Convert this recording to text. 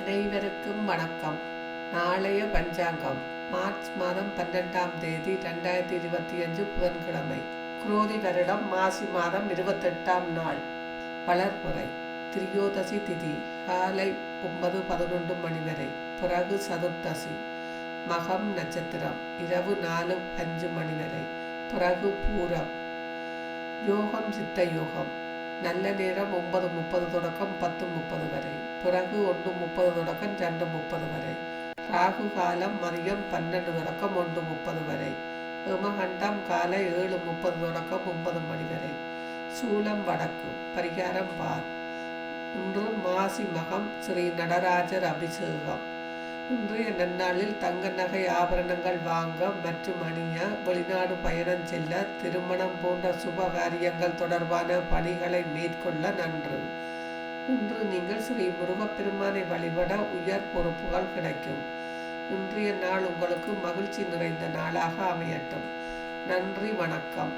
அனைவருக்கும் வணக்கம். நாளைய பஞ்சாங்கம். மார்ச் மாதம் பன்னெண்டாம் தேதி ரெண்டாயிரத்தி இருபத்தி அஞ்சு புதன்கிழமை. குரோதி வருடம் மாசி மாதம் இருபத்தெட்டாம் நாள். வளர்முறை. திரியோதசி திதி. காலை ஒன்பது பதினொன்று மணி வரை. பிறகு சதுர்த்தசி. மகம் நட்சத்திரம். இரவு நாலு அஞ்சு மணி வரை. பிறகு பூரம். யோகம் சித்த யோகம். நல்ல நேரம் ஒன்பது முப்பது தொடக்கம் பத்து பிறகு ஒன்று முப்பது தொடக்கம் ரெண்டு முப்பது வரை. ராகு காலம் மதியம் பன்னெண்டு தொடக்கம் ஒன்று முப்பது வரை. ஹிமகண்டம் காலை ஏழு முப்பது தொடக்கம் ஒன்பது மணி வரை. சூலம் வடக்கு பரிகாரம் பார். இன்று மாசி மகம் ஸ்ரீ நடராஜர் அபிஷேகம். இன்றைய நன்னாளில் தங்க நகை ஆபரணங்கள் வாங்க மற்றும் அணிய வெளிநாடு பயணம் செல்ல திருமணம் போன்ற சுப காரியங்கள் தொடர்பான பணிகளை மேற்கொள்ள நன்று. இன்று நீங்கள் ஸ்ரீ முருகப்பெருமானை வழிபட உயர் பொறுப்புகள் கிடைக்கும். இன்றைய நாள் உங்களுக்கு மகிழ்ச்சி நிறைந்த நாளாக அமையட்டும். நன்றி வணக்கம்.